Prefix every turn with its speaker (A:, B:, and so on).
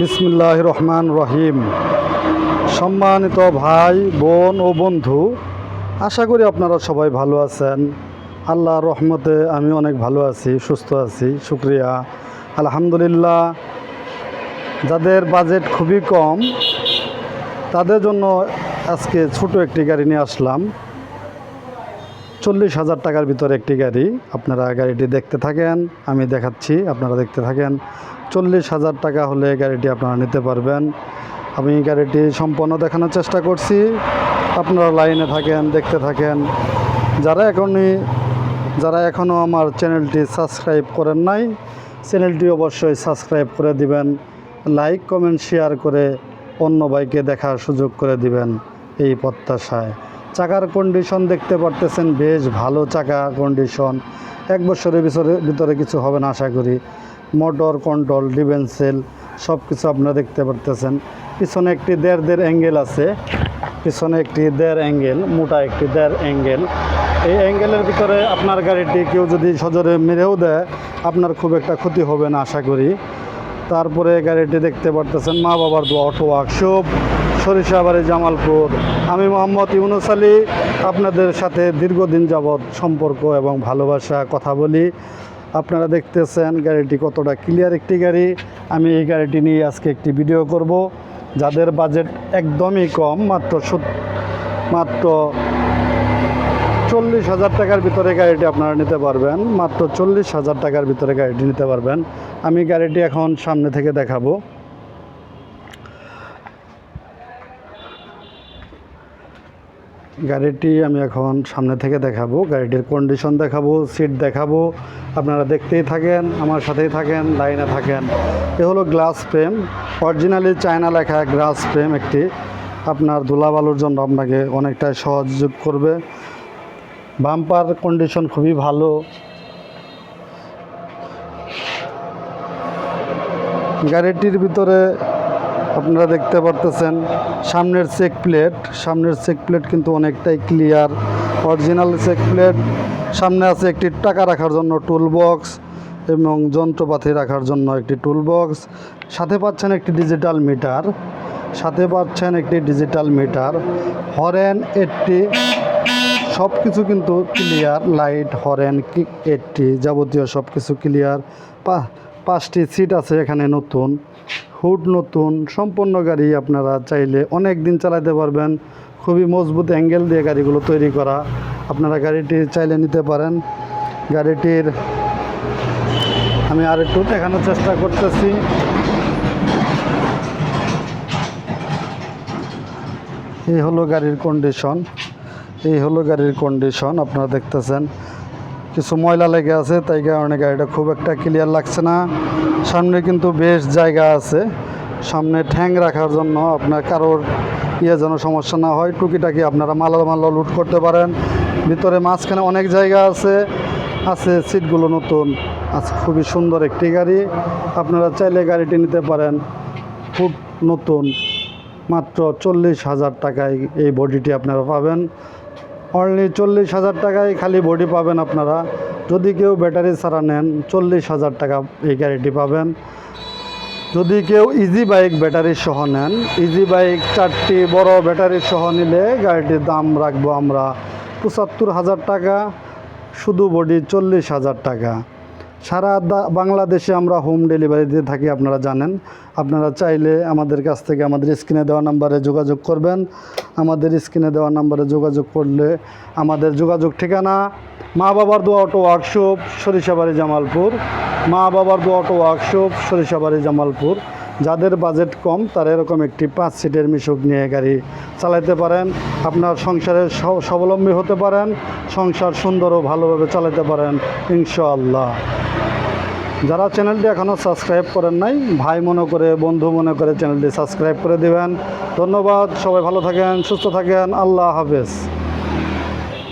A: বিসমুল্লাহ রহমান রহিম সম্মানিত ভাই, বোন ও বন্ধু, আশা করি আপনারা সবাই ভালো আছেন। আল্লাহ রহমতে আমি অনেক ভালো আছি, সুস্থ আছি, শুক্রিয়া। আলহামদুলিল্লাহ, যাদের বাজেট খুবই কম, তাদের জন্য আজকে ছোট একটি গাড়ি নিয়ে আসলাম। চল্লিশ হাজার টাকার ভিতরে একটি গাড়ি, আপনারা গাড়িটি দেখতে থাকেন, আমি দেখাচ্ছি, আপনারা দেখতে থাকেন। চল্লিশ হাজার টাকা হলে গাড়িটি আপনারা নিতে পারবেন। আমি গাড়িটি সম্পন্ন দেখানোর চেষ্টা করছি। আপনারা লাইনে থাকেন, দেখতে থাকেন। যারা এখনই, যারা এখনও আমার চ্যানেলটি সাবস্ক্রাইব করেন নাই, চ্যানেলটি অবশ্যই সাবস্ক্রাইব করে দিবেন। লাইক, কমেন্ট, শেয়ার করে অন্য বাইকে দেখার সুযোগ করে দিবেন এই প্রত্যাশায়। চাকার কন্ডিশন দেখতে পারতেছেন, বেশ ভালো চাকা কন্ডিশন এক বছরের ভিতরে ভিতরে কিছু হবে না, আশা করি। মোটর, কন্ট্রোল ডিভেন্সেল সব কিছু আপনারা দেখতে পারতেছেন। পিছনে একটি দেড় দেড় অ্যাঙ্গেল আছে। পিছনে একটি দেড় অ্যাঙ্গেল, মোটা একটি দেড় অ্যাঙ্গেল। এই অ্যাঙ্গেলের ভিতরে আপনার গাড়িটি কেউ যদি সজোরে মেরেও দেয়, আপনার খুব একটা ক্ষতি হবে না, আশা করি। তারপরে গাড়িটি দেখতে পারতেছেন, মা বাবার দোয়া, অটো ওয়ার্কশপ সরিষাবাড়ি জামালপুর। আমি মোহাম্মদ ইউনুস আলী, আপনাদের সাথে দীর্ঘদিন যাবৎ সম্পর্ক এবং ভালোবাসা, কথা বলি। আপনারা দেখতেছেন গাড়িটি কতটা ক্লিয়ার একটি গাড়ি। আমি এই গাড়িটি নিয়ে আজকে একটি ভিডিও করব। যাদের বাজেট একদমই কম, মাত্র মাত্র চল্লিশ হাজার টাকার ভিতরে গাড়িটি আপনারা নিতে পারবেন। মাত্র চল্লিশ হাজার টাকার ভিতরে গাড়িটি নিতে পারবেন। আমি গাড়িটি এখন সামনে থেকে দেখাবো। গাড়িটি আমি এখন সামনে থেকে দেখাবো। গাড়িটির কন্ডিশন দেখাবো সিট দেখাবো। আপনারা দেখতেই থাকেন, আমার সাথেই থাকেন লাইনে থাকেন। এ হলো গ্লাস ফ্রেম অরিজিনালি চায়না লেখা গ্লাস ফ্রেম একটি। আপনার ধুলাবালুর জন্য আপনাকে অনেকটাই সহযোগ করবে। বাম্পার কন্ডিশন খুবই ভালো। গাড়িটির ভিতরে আপনারা দেখতে পারতেছেন, সামনের চেক প্লেট সামনের চেক প্লেট কিন্তু অনেকটাই ক্লিয়ার অরিজিনাল চেক প্লেট সামনে আছে একটি টাকা রাখার জন্য টুল বক্স এবং যন্ত্রপাতি রাখার জন্য একটি টুল বক্স সাথে পাচ্ছেন একটি ডিজিটাল মিটার সাথে পাচ্ছেন একটি ডিজিটাল মিটার হরেন এইটটি সব কিছু কিন্তু ক্লিয়ার লাইট হরেন এইটটি যাবতীয় সব কিছু ক্লিয়ার পাঁচটি সিট আছে এখানে নতুন হুড নতুন, সম্পূর্ণ গাড়ি আপনারা চাইলে অনেক দিন চালাতে পারবেন। খুবই মজবুত অ্যাঙ্গেল দিয়ে গাড়িগুলো তৈরি করা। আপনারা গাড়িটি চাইলে নিতে পারেন। গাড়িটির আমি আর একটু দেখানোর চেষ্টা করতেছি। এই হলো গাড়ির কন্ডিশন এই হলো গাড়ির কন্ডিশন আপনারা দেখতেছেন। কিছু ময়লা লেগে আছে, তাই কারণে গাড়িটা খুব একটা ক্লিয়ার লাগছে না। সামনে কিন্তু বেশ জায়গা আছে। সামনে ঠ্যাং রাখার জন্য আপনার কারোর ইয়ে যেন সমস্যা না হয়, টুকিটাকি আপনারা মালা মালা লুট করতে পারেন। ভিতরে মাঝখানে অনেক জায়গা আছে আছে সিটগুলো নতুন, আছে খুবই সুন্দর একটি গাড়ি। আপনারা চাইলে গাড়িটি নিতে পারেন, খুব নতুন, মাত্র চল্লিশ হাজার টাকায় এই বডিটি আপনারা পাবেন। অনলি চল্লিশ হাজার টাকায় খালি বডি পাবেন আপনারা। যদি কেউ ব্যাটারি ছাড়া নেন, চল্লিশ হাজার টাকা এই গাড়িটি পাবেন। যদি কেউ ইজি বাইক ব্যাটারি সহ নেন ইজি বাইক চারটি বড় ব্যাটারি সহ নিলে গাড়িটির দাম রাখব আমরা পঁচাত্তর হাজার টাকা। শুধু বডি চল্লিশ হাজার টাকা। সারা দা- বাংলাদেশে আমরা হোম ডেলিভারি দিয়ে থাকি, আপনারা জানেন। আপনারা চাইলে আমাদের কাছ থেকে আমাদের স্ক্রিনে দেওয়া নাম্বারে যোগাযোগ করবেন। আমাদের স্ক্রিনে দেওয়া নাম্বারে যোগাযোগ করলে আমাদের যোগাযোগ ঠিকানা মা বাবার দোয়া অটো ওয়ার্কশপ সরিষাবাড়ি জামালপুর। মা বাবার দোয়া অটো ওয়ার্কশপ সরিষাবাড়ি জামালপুর। যাদের বাজেট কম, তারা এরকম একটি পাঁচ সিটের মিশুক নিয়ে গাড়ি চালাতে পারেন। আপনার সংসারে স্বাবলম্বী হতে পারেন। সংসার সুন্দর ও ভালোভাবে চালাতে পারেন, ইনশাআল্লাহ। যারা চ্যানেলটি এখনও সাবস্ক্রাইব করেন নাই, ভাই মনে করে, বন্ধু মনে করে চ্যানেলটি সাবস্ক্রাইব করে দেবেন। ধন্যবাদ, সবাই ভালো থাকেন, সুস্থ থাকেন, আল্লাহ হাফেজ।